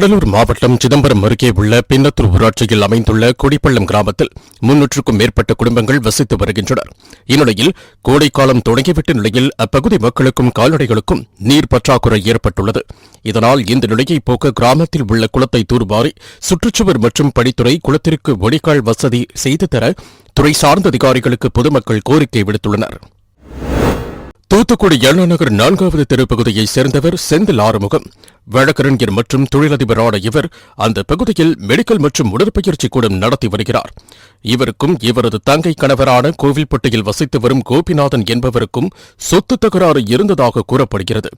கடலூர் மாவட்டம் சிதம்பரம் அருகே உள்ள பின்னத்தூர் ஊராட்சியில் அமைந்துள்ள கொடிப்பள்ளம் கிராமத்தில் முன்னூற்றுக்கும் மேற்பட்ட குடும்பங்கள் வசித்து வருகின்றனர். இந்நிலையில் கோடைக்காலம் தொடங்கிவிட்ட நிலையில் அப்பகுதி மக்களுக்கும் கால்நடைகளுக்கும் நீர் பற்றாக்குறை ஏற்பட்டுள்ளது. இதனால் இந்த நிலையை போக்க கிராமத்தில் உள்ள குளத்தை தூர்வாரி சுற்றுச்சுவர் மற்றும் படித்துறை குளத்திற்கு வடிகால் வசதி செய்து தர துறை சார்ந்த அதிகாரிகளுக்கு பொதுமக்கள் கோரிக்கை விடுத்துள்ளனா் தூத்துக்குடி அண்ணா நகர் நான்காவது தெருப்பகுதியைச் சேர்ந்தவர் செந்தில் ஆறுமுகம். வழக்கறிஞர் மற்றும் தொழிலதிபரான இவர் அந்த பகுதியில் மெடிக்கல் மற்றும் உடற்பயிற்சி கூடம் நடத்தி வருகிறார். இவருக்கும் இவரது தங்கை கணவரான கோவில்பட்டியில் வசித்து வரும் கோபிநாதன் என்பவருக்கும் சொத்து தகராறு இருந்ததாக கூறப்படுகிறது.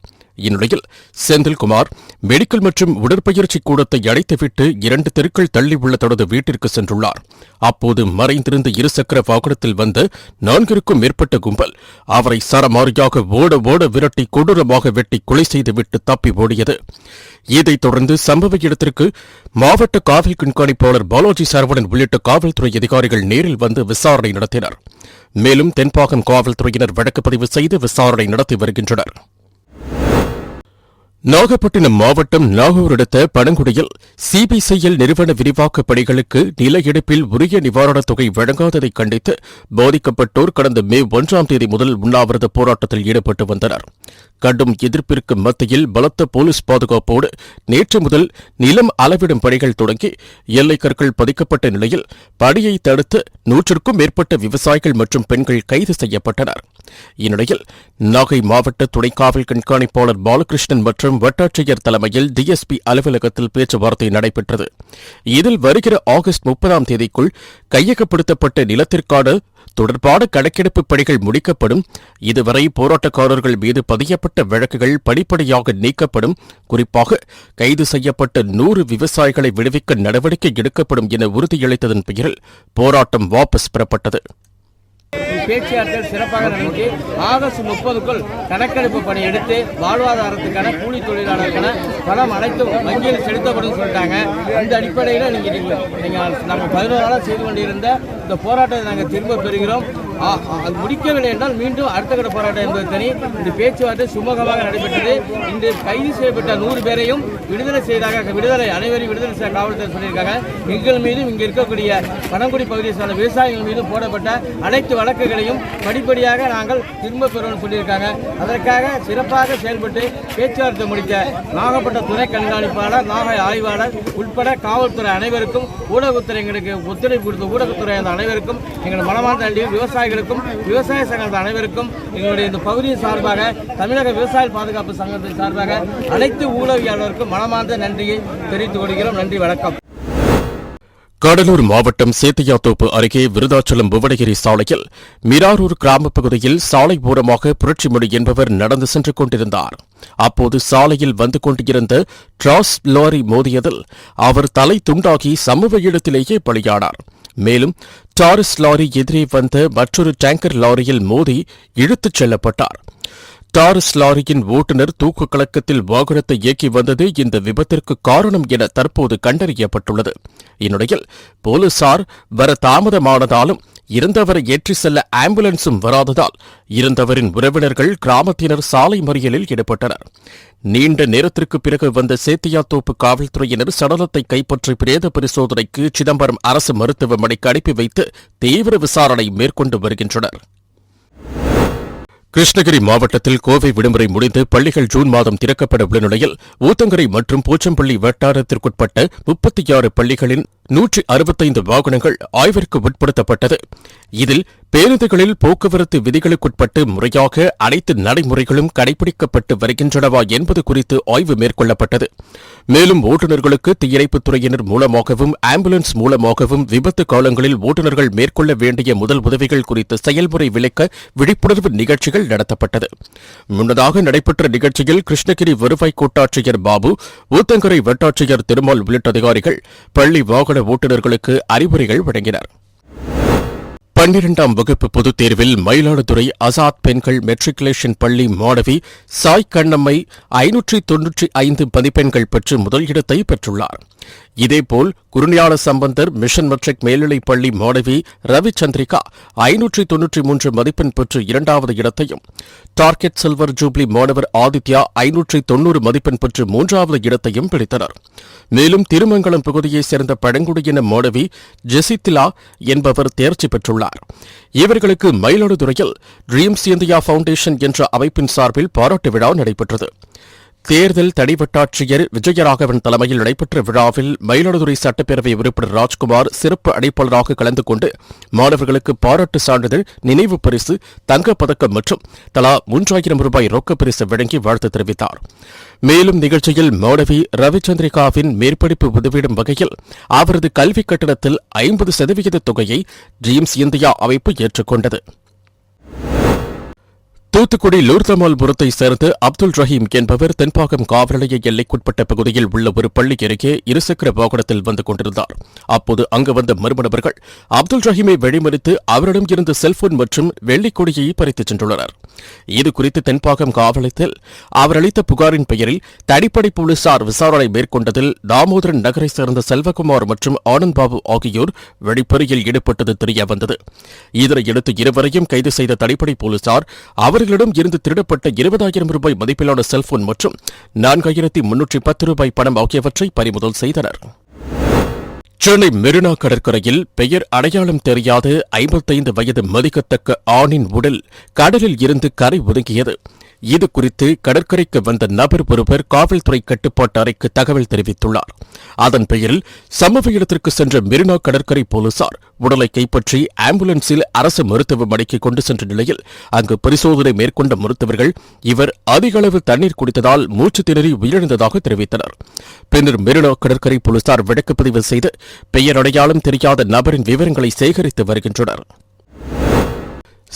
இந்நிலையில் செந்தில்குமார் மெடிக்கல் மற்றும் உடற்பயிற்சி கூடத்தை அடைத்துவிட்டு இரண்டு தெருக்கள் உள்ள தனது வீட்டிற்கு சென்றுள்ளார். அப்போது மறைந்திருந்த இருசக்கர வாகனத்தில் வந்த நான்கிற்கும் மேற்பட்ட கும்பல் அவரை சரமாரியாக ஓட ஓட விரட்டி கொடூரமாக வெட்டி கொலை செய்துவிட்டு தப்பி ஓடியது. இதைத் தொடர்ந்து சம்பவ இடத்திற்கு மாவட்ட காவல் கண்காணிப்பாளர் பாலாஜி சரவணன் உள்ளிட்ட காவல்துறை அதிகாரிகள் நேரில் வந்து விசாரணை நடத்தினர். மேலும் தென்பாகம் காவல்துறையினர் வழக்கு பதிவு செய்து விசாரணை நடத்தி வருகின்றனர். நாகப்பட்டினம் மாவட்டம் நாகூர் அடுத்த பனங்குடியில் சிபிசிஎல் நிறுவன விரிவாக்கப் பணிகளுக்கு நில எடுப்பில் உரிய நிவாரணத் தொகை வழங்காததை கண்டித்து பாதிக்கப்பட்டோர் கடந்த மே ஒன்றாம் தேதி முதல் உண்ணாவிரத போராட்டத்தில் ஈடுபட்டு வந்தனர். கடும் எதிர்ப்பிற்கு மத்தியில் பலத்த போலீஸ் பாதுகாப்போடு நேற்று முதல் நிலம் அளவிடும் பணிகள் தொடங்கி எல்லைக்கற்கள் பதிக்கப்பட்ட நிலையில் பணியை தடுத்து நூற்றுக்கும் மேற்பட்ட விவசாயிகள் மற்றும் பெண்கள் கைது செய்யப்பட்டனர். இந்நிலையில் நாகை மாவட்ட துணை காவல் கண்காணிப்பாளர் பாலகிருஷ்ணன் மற்றும் வட்டாட்சியர் தலைமையில் டிஎஸ்பி அலுவலகத்தில் பேச்சுவார்த்தை நடைபெற்றது. இதில் வருகிற ஆகஸ்ட் முப்பதாம் தேதிக்குள் கையகப்படுத்தப்பட்ட நிலத்திற்கான தொடர்பான கணக்கெடுப்பு பணிகள் முடிக்கப்படும். இதுவரை போராட்டக்காரர்கள் மீது பதியப்பட்ட வழக்குகள் படிப்படியாக நீக்கப்படும். குறிப்பாக கைது செய்யப்பட்ட நூறு விவசாயிகளை விடுவிக்க நடவடிக்கை எடுக்கப்படும் என உறுதியளித்ததன் பெயரில் போராட்டம் வாபஸ் பெறப்பட்டது. பேச்சுவார்த்தைகள் சிறப்பாக நடந்துச்சு ஆகஸ்ட் முப்பதுக்குள் கணக்கெடுப்பு பணி எடுத்து வாழ்வாதாரத்துக்கான கூலி தொழிலாளருக்கான பணம் அனைத்தும் வங்கியில் செலுத்தப்படும் சொல்லிட்டாங்க. அந்த அடிப்படையில் நீங்கள் நீங்கள் நீங்கள் நாங்கள் பதினோரு நாளாக செய்து கொண்டிருந்த இந்த போராட்டத்தை நாங்கள் திரும்ப பெறுகிறோம். அது முடிக்கவில்லை என்றால் மீண்டும் அடுத்த கட்ட போராட்டம் என்பது தனி. இந்த பேச்சுவார்த்தை சுமூகமாக நடைபெற்றது. இன்று கைது செய்யப்பட்ட நூறு பேரையும் விடுதலை செய்தாக விடுதலை அனைவரையும் விடுதலை செய்ய காவல்துறை சொல்லியிருக்காங்க. எங்கள் மீதும் இங்கே இருக்கக்கூடிய பனங்குடி பகுதியை சார்ந்த விவசாயிகள் மீதும் போடப்பட்ட அனைத்து வழக்குகளையும் படிப்படியாக நாங்கள் திரும்ப பெறுவோம்னு சொல்லியிருக்காங்க. அதற்காக சிறப்பாக செயல்பட்டு பேச்சுவார்த்தை முடித்த நாகப்பட்ட துணை கண்காணிப்பாளர் நாகை ஆய்வாளர் உட்பட காவல்துறை அனைவருக்கும் ஊடகத்துறை எங்களுக்கு ஒத்துழைப்பு கொடுத்த ஊடகத்துறை அந்த அனைவருக்கும் எங்கள் மனமார்ந்த நன்றி விவசாயிகளுக்கும் விவசாய சங்கத்த அனைவருக்கும் எங்களுடைய இந்த பகுதியின் சார்பாக தமிழக விவசாய பாதுகாப்பு சங்கத்தின் சார்பாக அனைத்து ஊடகவியாளருக்கும் மனமார்ந்த நன்றியை தெரிவித்துக் கொள்கிறோம். நன்றி வணக்கம். கடலூர் மாவட்டம் சேத்தியாத்தோப்பு அருகே விருதாச்சலம் புவனகிரி சாலையில் மிராரூர் கிராமப் பகுதியில் சாலை ஓரமாக புரட்சிமொழி என்பவர் நடந்து சென்று கொண்டிருந்தார். அப்போது சாலையில் வந்து கொண்டிருந்த டிராஸ் லாரி மோதியதில் அவர் தலை துண்டாகி சமூக இடத்திலேயே பலியானார். மேலும் டாரிஸ் லாரி எதிரே வந்த மற்றொரு டேங்கர் லாரியில் மோதி இழுத்துச் செல்லப்பட்டார். டாரிஸ் லாரியின் ஓட்டுநர் தூக்கு கலக்கத்தில் வாகனத்தை இயக்கி வந்தது இந்த விபத்திற்கு காரணம் என தற்போது கண்டறியப்பட்டுள்ளது. இந்நிலையில் போலீசார் வர தாமதமானதாலும் இருந்தவரை ஏற்றி செல்ல ஆம்புலன்ஸும் வராததால் இருந்தவரின் உறவினர்கள் கிராமத்தினர் சாலை மறியலில் ஈடுபட்டனர். நீண்ட நேரத்திற்கு பிறகு வந்த சேத்தியாத்தோப்பு காவல்துறையினர் சடலத்தை கைப்பற்றி பிரேத பரிசோதனைக்கு சிதம்பரம் அரசு மருத்துவமனைக்கு அனுப்பி வைத்து தீவிர விசாரணை மேற்கொண்டு வருகின்றனர். கிருஷ்ணகிரி மாவட்டத்தில் கோவை விடுமுறை முடிந்து பள்ளிகள் ஜூன் மாதம் திறக்கப்பட உள்ள நிலையில் ஊத்தங்கரை மற்றும் போச்சம்பள்ளி வட்டாரத்திற்குட்பட்ட முப்பத்தி ஆறு பள்ளிகளின் நூற்றி அறுபத்தைந்து வாகனங்கள் ஆய்விற்கு உட்படுத்தப்பட்டது. இதில் பேருந்துகளில் போக்குவரத்து விதிகளுக்குட்பட்டு முறையாக அனைத்து நடைமுறைகளும் கடைபிடிக்கப்பட்டு வருகின்றனவா என்பது குறித்து ஆய்வு மேற்கொள்ளப்பட்டது. மேலும் ஓட்டுநர்களுக்கு தீயணைப்புத் துறையினர் மூலமாகவும் ஆம்புலன்ஸ் மூலமாகவும் விபத்து காலங்களில் ஓட்டுநர்கள் மேற்கொள்ள வேண்டிய முதல் உதவிகள் குறித்து செயல்முறை விளக்க விழிப்புணர்வு நிகழ்ச்சிகள் நடத்தப்பட்டது. முன்னதாக நடைபெற்ற நிகழ்ச்சியில் கிருஷ்ணகிரி வருவாய் கோட்டாட்சியர் பாபு ஊத்தங்கரை வட்டாட்சியர் திருமால் உள்ளிட்ட அதிகாரிகள் பள்ளி வாகன ஓட்டுநர்களுக்கு அறிவுரைகள் வழங்கினர். பன்னிரண்டாம் வகுப்பு பொதுத் தேர்வில் மயிலாடுதுறை அசாத் பெண்கள் மெட்ரிகுலேஷன் பள்ளி மாணவி சாய் கண்ணம்மை ஐநூற்றி தொன்னூற்றி ஐந்து மதிப்பெண்கள் பெற்று முதல் இடத்தை பெற்றுள்ளார். இதேபோல் குருணியாள சம்பந்தர் மிஷன் மெட்ரிக் மேல்நிலைப் பள்ளி மாணவி ரவிச்சந்திரிகா ஐநூற்றி தொன்னூற்றி மூன்று மதிப்பெண் பெற்று இரண்டாவது இடத்தையும். டார்கெட் சில்வர் ஜூப்ளி மாணவர் ஆதித்யா ஐநூற்றி தொன்னூறு மதிப்பெண் பெற்று மூன்றாவது இடத்தையும் பிடித்தனர். மேலும் திருமங்கலம் பகுதியைச் சேர்ந்த பழங்குடியின மாணவி ஜெசித்திலா என்பவர் தேர்ச்சி பெற்றுள்ளார். இவர்களுக்கு மயிலாடுதுறையில் ட்ரீம்ஸ் இந்தியா ஃபவுண்டேஷன் என்ற அமைப்பின் சார்பில் பாராட்டு விழா நடைபெற்றது. தேர்தல் தனிவட்டாட்சியர் விஜயராகவன் தலைமையில் நடைபெற்ற விழாவில் மயிலாடுதுறை சட்டப்பேரவை உறுப்பினர் ராஜ்குமார் சிறப்பு அழைப்பாளராக கலந்து கொண்டு மாணவர்களுக்கு பாராட்டு சான்றிதழ் நினைவு பரிசு தங்கப்பதக்கம் மற்றும் தலா மூன்றாயிரம் ரூபாய் ரொக்கப் பரிசு வழங்கி வாழ்த்து தெரிவித்தார். மேலும் நிகழ்ச்சியில் மாணவி ரவிச்சந்திரிகாவின் மேற்படிப்பு உதவிடும் வகையில் அவரது கல்விக் கட்டணத்தில் ஐம்பது சதவிகித தொகையை ட்ரீம்ஸ் இந்தியா அமைப்பு ஏற்றுக்கொண்டது. தூத்துக்குடி லூர்தமால்புரத்தை சேர்ந்த அப்துல் ரஹீம் என்பவர் தென்பாகம் காவல்நிலைய எல்லைக்குட்பட்ட பகுதியில் உள்ள ஒரு பள்ளி அருகே இருசக்கர வாகனத்தில் வந்து கொண்டிருந்தார். அப்போது அங்கு வந்த மர்ம நபர்கள் அப்துல் ரஹீமை வழிமறித்து அவரிடம் இருந்த செல்போன் மற்றும் வெள்ளிக்கொடியை பறித்துச் சென்றுள்ளனர். இதுகுறித்து தென்பாகம் காவலத்தில் அவர் அளித்த புகாரின் பெயரில் தடிப்படை போலீசார் விசாரணை மேற்கொண்டதில் தாமோதரன் நகரை சேர்ந்த செல்வகுமார் மற்றும் ஆனந்த் பாபு ஆகியோர் வெளிப்பறியில் ஈடுபட்டது தெரியவந்தது. இதனையடுத்து இருவரையும் கைது செய்த தடிப்படை போலீசார் அவர் அவர்களிடம் இருந்து திருடப்பட்ட இருபதாயிரம் ரூபாய் மதிப்பிலான செல்போன் மற்றும் நான்காயிரத்தி முன்னூற்றி பத்து ரூபாய் பணம் ஆகியவற்றை பறிமுதல் செய்தனர். சென்னை மெரினா கடற்கரையில் பெயர் அடையாளம் தெரியாத ஐம்பத்தைந்து வயது மதிக்கத்தக்க ஆணின் உடல் கடலில் இருந்து கரை ஒதுங்கியது. இது குறித்து கடற்கரைக்கு வந்த நபர் ஒருவர் காவல்துறை கட்டுப்பாட்டு அறைக்கு தகவல் தெரிவித்துள்ளார். அதன் பெயரில் சம்பவ இடத்திற்கு சென்ற மெரினா கடற்கரை போலீசார் உடலை கைப்பற்றி ஆம்புலன்ஸில் அரசு மருத்துவமனைக்கு கொண்டு சென்ற நிலையில் அங்கு பரிசோதனை மேற்கொண்ட மருத்துவர்கள் இவர் அதிக அளவு தண்ணீர் குடித்ததால் மூச்சு திணறி உயிரிழந்ததாக தெரிவித்தனர். பின்னர் மெரினா கடற்கரை போலீசார் வழக்குப்பதிவு செய்து பெயர் அடையாளம் தெரியாத நபரின் விவரங்களை சேகரித்து வருகின்றனர்.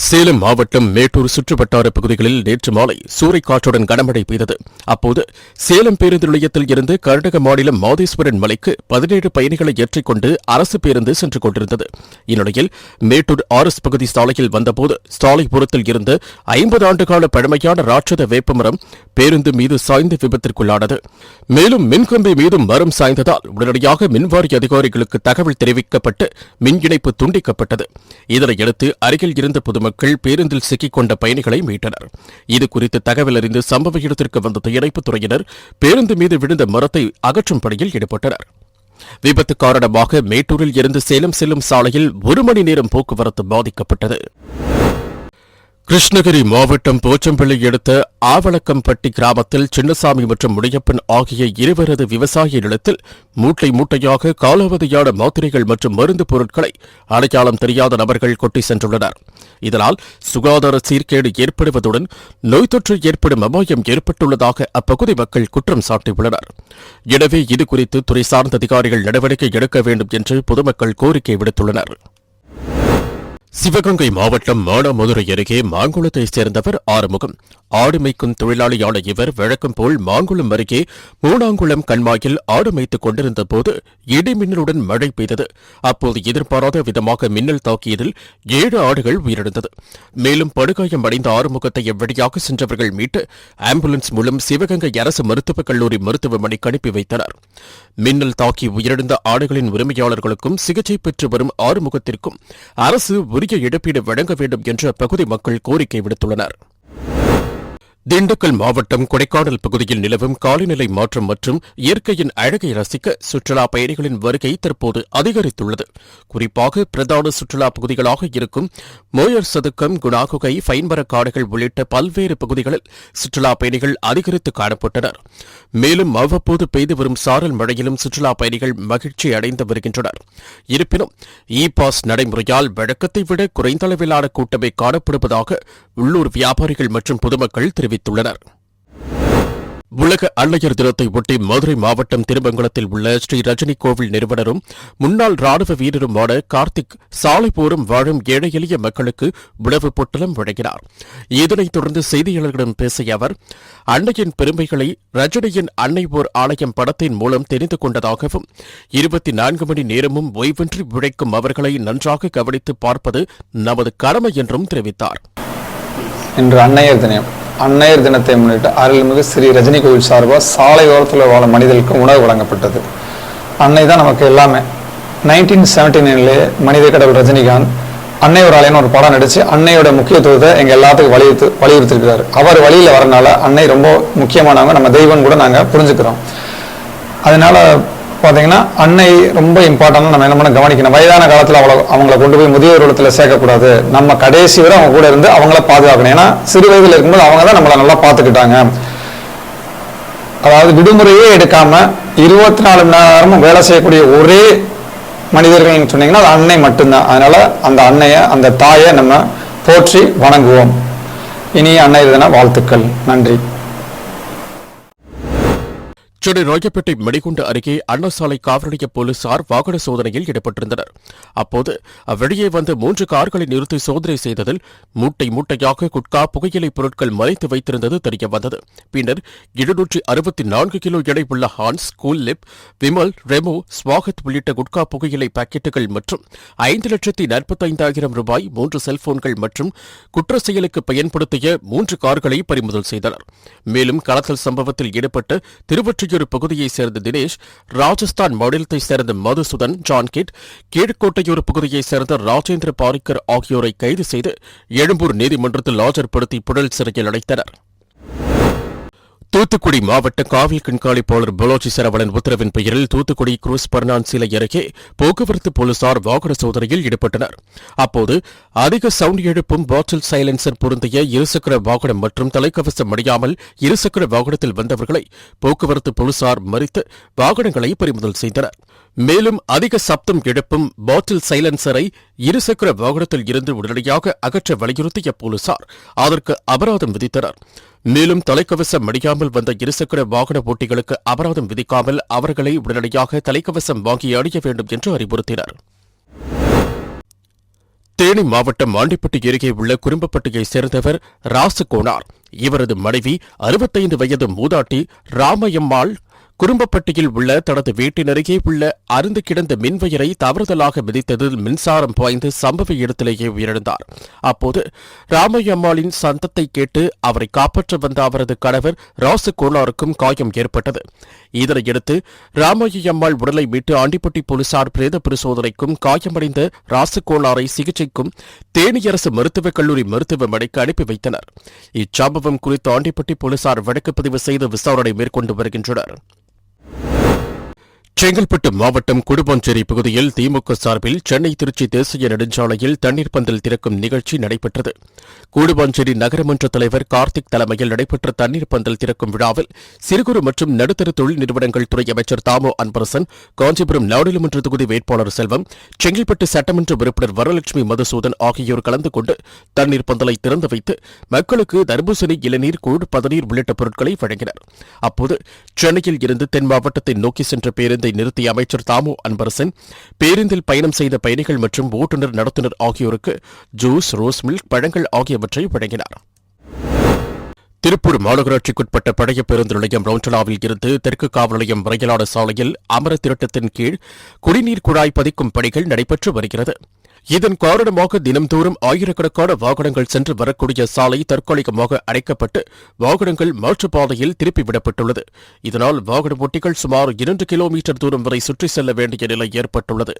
சேலம் மாவட்டம் மேட்டூர் சுற்றுவட்டார பகுதிகளில் நேற்று மாலை சூறைக்காற்றுடன் கனமழை பெய்தது. அப்போது சேலம் பேருந்து நிலையத்தில் இருந்து கர்நாடக மாநிலம் மாதேஸ்வரன் மலைக்கு பதினேழு பயணிகளை ஏற்றிக்கொண்டு அரசு பேருந்து சென்று கொண்டிருந்தது. இந்நிலையில் மேட்டூர் ஆர் எஸ் பகுதி சாலையில் வந்தபோது சாலைபுரத்தில் இருந்து ஐம்பது ஆண்டுகால பழமையான ராட்சத வேப்பமரம் பேருந்து மீது சாய்ந்து விபத்திற்குள்ளானது. மேலும் மின்கம்பி மீதும் மரம் சாய்ந்ததால் உடனடியாக மின்வாரிய அதிகாரிகளுக்கு தகவல் தெரிவிக்கப்பட்டு மின் இணைப்பு துண்டிக்கப்பட்டது. இதனையடுத்து அருகில் இருந்த பொதுமக்கள் பேருந்தில் சிக்கிக்கொண்ட பயணிகளை மீட்டனர். இதுகுறித்து தகவல் அறிந்து சம்பவ இடத்திற்கு வந்த தீயணைப்புத் துறையினர் பேருந்து மீது விழுந்த மரத்தை அகற்றும் பணியில் ஈடுபட்டனர். விபத்து காரணமாக மேட்டூரில் இருந்து சேலம் செல்லும் சாலையில் ஒரு மணி நேரம் போக்குவரத்து பாதிக்கப்பட்டது. கிருஷ்ணகிரி மாவட்டம் போச்சம்பள்ளி அடுத்த ஆவளக்கம்பட்டி கிராமத்தில் சின்னசாமி மற்றும் முனியப்பன் ஆகிய இருவரது விவசாய நிலத்தில் மூட்டை மூட்டையாக காலாவதியான மாத்திரைகள் மற்றும் மருந்து பொருட்களை அடையாளம் தெரியாத நபர்கள் கொட்டி சென்றுள்ளனர். இதனால் சுகாதார சீர்கேடு ஏற்படுவதுடன் நோய் தொற்று ஏற்படும் அபாயம் ஏற்பட்டுள்ளதாக அப்பகுதி மக்கள் குற்றம் சாட்டியுள்ளனர். எனவே இதுகுறித்து துறை சார்ந்த அதிகாரிகள் நடவடிக்கை எடுக்க வேண்டும் என்று பொதுமக்கள் கோரிக்கை விடுத்துள்ளனர். சிவகங்கை மாவட்டம் மானாமதுரை அருகே மாங்குளத்தைச் சேர்ந்தவர் ஆறுமுகம். ஆடு மேய்க்கும் தொழிலாளியான இவர் வழக்கம் போல் மாங்குளம் அருகே மூணாங்குளம் கண்மாயில் ஆடு மேய்த்துக் கொண்டிருந்த போது இடி மழை பெய்தது. அப்போது எதிர்பாராத விதமாக மின்னல் தாக்கியதில் ஏழு ஆடுகள் உயிரிழந்தது. மேலும் படுகாயம் அடைந்த ஆறுமுகத்தை எவ்வழியாக சென்றவர்கள் மீட்டு ஆம்புலன்ஸ் மூலம் சிவகங்கை அரசு மருத்துவக் கல்லூரி மருத்துவமனைக்கு அனுப்பி வைத்தனர். மின்னல் தாக்கி உயிரிழந்த ஆடுகளின் உரிமையாளர்களுக்கும் சிகிச்சை பெற்று வரும் ஆறுமுகத்திற்கும் அரசு உரிய இழப்பீடு வழங்க வேண்டும் என்று அப்பகுதி மக்கள் கோரிக்கை விடுத்துள்ளனர். திண்டுக்கல் மாவட்டம் கொடைக்கானல் பகுதியில் நிலவும் காலநிலை மாற்றம் மற்றும் இயற்கையின் அழகை ரசிக்க சுற்றுலா பயணிகளின் வருகை தற்போது அதிகரித்துள்ளது. குறிப்பாக பிரதான சுற்றுலா பகுதிகளாக இருக்கும் மோயர் சதுக்கம் குணாகுகை ஃபைன்பர காடுகள் உள்ளிட்ட பல்வேறு பகுதிகளில் சுற்றுலா பயணிகள் அதிகரித்து காணப்பட்டனர். மேலும் அவ்வப்போது பெய்து வரும் சாரல் மழையிலும் சுற்றுலா பயணிகள் மகிழ்ச்சி அடைந்து வருகின்றனர். இருப்பினும் இ பாஸ் நடைமுறையால் வழக்கத்தை விட குறைந்த அளவிலான கூட்டமே காணப்படுவதாக உள்ளூர் வியாபாரிகள் மற்றும் பொதுமக்கள் தெரிவித்துள்ளனர் உலக அன்னையர் தினத்தை ஒட்டி மதுரை மாவட்டம் திருமங்கலத்தில் உள்ள ஸ்ரீ ரஜினி கோவில் நிறுவனரும் முன்னாள் ராணுவ வீரருமான கார்த்திக் சாலை போரும் வாழும் ஏழை எளிய மக்களுக்கு உணவு பொட்டலம் வழங்கினார். இதனைத் தொடர்ந்து செய்தியாளர்களிடம் பேசிய அவர் அன்னையின் பெருமைகளை ரஜினியின் அன்னை ஓர் ஆலயம் படத்தின் மூலம் தெரிந்து கொண்டதாகவும் இருபத்தி நான்கு மணி நேரமும் ஓய்வின்றி உழைக்கும் அவர்களை நன்றாக கவனித்து பார்ப்பது நமது கடமை என்றும் தெரிவித்தார். இன்று அன்னையர் தினம். அன்னையர் தினத்தை முன்னிட்டு அருள்மிகு ஸ்ரீ ரஜினி கோவில் சார்பாக சாலை ஓரத்தில் வாழும் மனிதர்களுக்கு உணவு வழங்கப்பட்டது. அன்னை தான் நமக்கு எல்லாமே. நைன்டீன் செவன்டி நைன்லேயே மனித கடவுள் ரஜினிகாந்த் அன்னை ஒரு ஆலைன்னு ஒரு படம் நடித்து அன்னையோட முக்கியத்துவத்தை எங்கள் எல்லாத்துக்கும் வலியுறுத்து வலியுறுத்திருக்கிறார். அவர் வழியில் வரனால அன்னை ரொம்ப முக்கியமானவங்க. நம்ம தெய்வம் கூட நாங்கள் புரிஞ்சுக்கிறோம். அதனால பார்த்தீங்கன்னா அன்னை ரொம்ப இம்பார்ட்டன்ட் நம்ம என்ன பண்ண கவனிக்கணும். வயதான காலத்தில் அவ்வளோ அவங்கள கொண்டு போய் முதியோர் இடத்துல சேர்க்கக்கூடாது. நம்ம கடைசி வரை அவங்க கூட இருந்து அவங்கள பாதுகாக்கணும். ஏன்னா சிறு வயதில் இருக்கும்போது அவங்க தான் நம்மளை நல்லா பார்த்துக்கிட்டாங்க. அதாவது விடுமுறையே எடுக்காம இருபத்தி நாலு மணி நேரமும் வேலை செய்யக்கூடிய ஒரே மனிதர்கள் சொன்னீங்கன்னா அது அன்னை மட்டும்தான். அதனால அந்த அன்னையை அந்த தாயை நம்ம போற்றி வணங்குவோம். இனிய அன்னை தின வாழ்த்துக்கள். நன்றி. சென்னை ராயப்பேட்டை மணிகுண்டு அருகே அண்ணா சாலை போலீசார் வாகன சோதனையில் ஈடுபட்டிருந்தனர். அப்போது அவ்வழியே வந்து மூன்று கார்களை நிறுத்தி சோதனை செய்ததில் மூட்டை மூட்டையாக குட்கா புகையிலை பொருட்கள் மறைத்து வைத்திருந்தது தெரியவந்தது. பின்னர் இருநூற்றி அறுபத்தி நான்கு கிலோ எடை உள்ள Hans cool lip Vimal Remo Swagat உள்ளிட்ட குட்கா புகையிலை பாக்கெட்டுகள் மற்றும் ஐந்து லட்சத்தி நாற்பத்தைந்தாயிரம் ரூபாய் மூன்று செல்போன்கள் மற்றும் குற்ற செயலுக்கு பயன்படுத்திய மூன்று கார்களை பறிமுதல் செய்தனர். மேலும் கடத்தல் சம்பவத்தில் ஈடுபட்ட திருவொற்றியூர் பகுதியைச் சேர்ந்த தினேஷ் ராஜஸ்தான் மாநிலத்தைச் சேர்ந்த மதுசூதன் ஜான்கிட் கீழ்கோட்டையூர் பகுதியைச் சேர்ந்த ராஜேந்திர பாரிக்கர் ஆகியோரை கைது செய்து எழும்பூர் நீதிமன்றத்தில் ஆஜர்படுத்தி புழல் சிறையில் அடைத்தனர். தூத்துக்குடி மாவட்ட காவல் கண்காணிப்பாளர் பலோச்சி சரவணன் உத்தரவின் பெயரில் தூத்துக்குடி குரூஸ் பர்னான் சிலை அருகே போக்குவரத்து போலீசார் வாகன சோதனையில் ஈடுபட்டனர். அப்போது அதிக சவுண்ட் எழுப்பும் பாட்டில் சைலன்சர் பொருந்திய இருசக்கர வாகனம் மற்றும் தலைக்கவசம் அணியாமல் இருசக்கர வாகனத்தில் வந்தவர்களை போக்குவரத்து போலீசார் மறித்து வாகனங்களை பறிமுதல் செய்தனர். மேலும் அதிக சப்தம் எழுப்பும் பாட்டில் சைலன்சரை இருசக்கர வாகனத்தில் இருந்து உடனடியாக அகற்ற வலியுறுத்திய போலீசார் அதற்கு அபராதம் விதித்தனர். மேலும் தலைக்கவசம் அணியாமல் வந்த இருசக்கர வாகன போட்டிகளுக்கு அபராதம் விதிக்காமல் அவர்களை உடனடியாக தலைக்கவசம் வாங்கி அணிய வேண்டும் என்று அறிவுறுத்தினர். தேனி மாவட்டம் ஆண்டிப்பட்டி அருகே உள்ள குறும்பப்பட்டியைச் சேர்ந்தவர் ராசுகோனார் இவரது மனைவி அறுபத்தைந்து வயது மூதாட்டி ராமையம்மாள் குறும்பப்பட்டியில் உள்ள தனது வீட்டினருகே உள்ள அருந்து கிடந்த மின்வயரை தவறுதலாக மிதித்ததில் மின்சாரம் பாய்ந்து சம்பவ இடத்திலேயே உயிரிழந்தார். அப்போது ராமையம்மாளின் சந்தத்தை கேட்டு அவரை காப்பாற்ற வந்த அவரது கணவர் ராசு கோனாருக்கும் காயம் ஏற்பட்டது. இதனையடுத்து ராமையம்மாள் உடலை மீட்டு ஆண்டிப்பட்டி போலீசார் பிரேத பரிசோதனைக்கும் காயமடைந்த ராசு கோனாரை சிகிச்சைக்கும் தேனி அரசு மருத்துவக் கல்லூரி மருத்துவமனைக்கு அனுப்பி வைத்தனர். இச்சம்பவம் குறித்து ஆண்டிப்பட்டி போலீசார் வழக்கு பதிவு செய்து விசாரணை மேற்கொண்டு வருகின்றனர். செங்கல்பட்டு மாவட்டம் குடும்பஞ்சேரி பகுதியில் திமுக சார்பில் சென்னை திருச்சி தேசிய நெடுஞ்சாலையில் தண்ணீர் பந்தல் திறக்கும் நிகழ்ச்சி நடைபெற்றது. கூடுபாஞ்சேரி நகரமன்ற தலைவர் கார்த்திக் தலைமையில் நடைபெற்ற தண்ணீர் பந்தல் திறக்கும் விழாவில் சிறுகுறு மற்றும் நடுத்தர தொழில் நிறுவனங்கள் துறை அமைச்சர் தாமோ அன்பரசன் காஞ்சிபுரம் நாடாளுமன்ற தொகுதி வேட்பாளர் செல்வம் செங்கல்பட்டு சட்டமன்ற உறுப்பினர் வரலட்சுமி மதுசூதன் ஆகியோர் கலந்து கொண்டு தண்ணீர் பந்தலை திறந்து வைத்து மக்களுக்கு தர்பூசணி இளநீர் கூழ் பதநீர் உள்ளிட்ட பொருட்களை வழங்கினர். அப்போது சென்னையில் இருந்து தென் மாவட்டத்தை நோக்கி சென்ற பேருந்து பேருந்தை நிறுத்திய அமைச்சர் தாமு அன்பரசன் பேருந்தில் பயணம் செய்த பயணிகள் மற்றும் ஓட்டுநர் நடத்துனர் ஆகியோருக்கு ஜூஸ் ரோஸ் மில்க் பழங்கள் ஆகியவற்றை வழங்கினார். திருப்பூர் மாநகராட்சிக்குட்பட்ட பழைய பேருந்து நிலையம் ரவுண்டலாவில் இருந்து தெற்கு காவல் நிலையம் வரையிலான சாலையில் அமர திருட்டத்தின் கீழ் குடிநீர் குழாய் பதிக்கும் பணிகள் நடைபெற்று வருகிறது. இதன் காரணமாக தினம்தோறும் ஆயிரக்கணக்கான வாகனங்கள் சென்று வரக்கூடிய சாலை தற்காலிகமாக அடைக்கப்பட்டு வாகனங்கள் மாற்றுப்பாதையில் திருப்பிவிடப்பட்டுள்ளது. இதனால் வாகன ஓட்டிகள் சுமார் இரண்டு கிலோமீட்டர் தூரம் வரை சுற்றி செல்ல வேண்டிய நிலை ஏற்பட்டுள்ளது.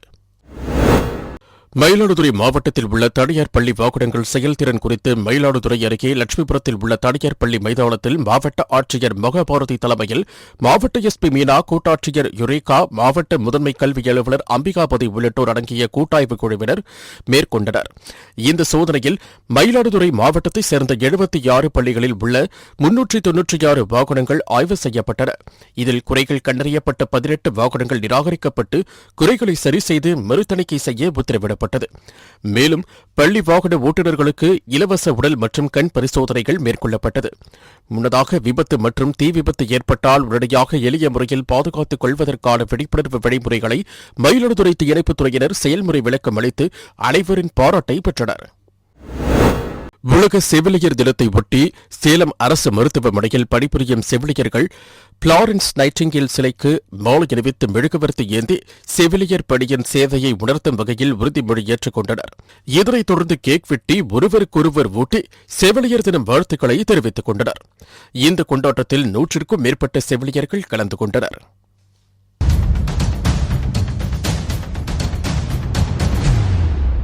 மயிலாடுதுறை மாவட்டத்தில் உள்ள தனியார் பள்ளி வாகனங்கள் செயல்திறன் குறித்து மயிலாடுதுறை அருகே லட்சுமிபுரத்தில் உள்ள தனியார் பள்ளி மைதானத்தில் மாவட்ட ஆட்சியர் மகாபாரதி தலைமையில் மாவட்ட எஸ்பி மீனா கூட்டாட்சியர் யுரேகா மாவட்ட முதன்மை கல்வி அலுவலர் அம்பிகாபதி உள்ளிட்டோர் அடங்கிய கூட்டாய்வு குழுவினர் மேற்கொண்டனர். இந்த சோதனையில் மயிலாடுதுறை மாவட்டத்தைச் சேர்ந்த எழுபத்தி ஆறு பள்ளிகளில் உள்ள முன்னூற்றி தொன்னூற்றி ஆறு வாகனங்கள் ஆய்வு செய்யப்பட்டன. இதில் குறைகள் கண்டறியப்பட்ட பதினெட்டு வாகனங்கள் நிராகரிக்கப்பட்டு குறைகளை சரி செய்து மறுதணிக்கை செய்ய உத்தரவிடப்பட்டது. மேலும் பள்ளி வாகன ஓட்டுநர்களுக்கு இலவச உடல் மற்றும் கண் பரிசோதனைகள் மேற்கொள்ளப்பட்டது. முன்னதாக விபத்து மற்றும் தீ விபத்து ஏற்பட்டால் உடனடியாக எளிய முறையில் பாதுகாத்துக் கொள்வதற்கான விழிப்புணர்வு வழிமுறைகளை மயிலாடுதுறை தீயணைப்புத் துறையினர் செயல்முறை விளக்கம் அளித்து அனைவரின் பாராட்டை பெற்றனர். உலக செவிலியர் தினத்தை ஒட்டி சேலம் அரசு மருத்துவமனையில் பணிபுரியும் செவிலியர்கள் பிளாரன்ஸ் நைட்டிங்கேல் சிலைக்கு மாலை அணிவித்து மெழுகுவர்த்தி ஏந்தி செவிலியர் பணியின் சேவையை உணர்த்தும் வகையில் உறுதிமொழி ஏற்றுக்கொண்டனர். இதனைத் தொடர்ந்து கேக் வெட்டி ஒருவருக்கொருவர் ஊட்டி செவிலியர் தினம் வாழ்த்துக்களை தெரிவித்துக் கொண்டனர். இந்த கொண்டாட்டத்தில் நூற்றிற்கும் மேற்பட்ட செவிலியர்கள் கலந்து கொண்டனர்.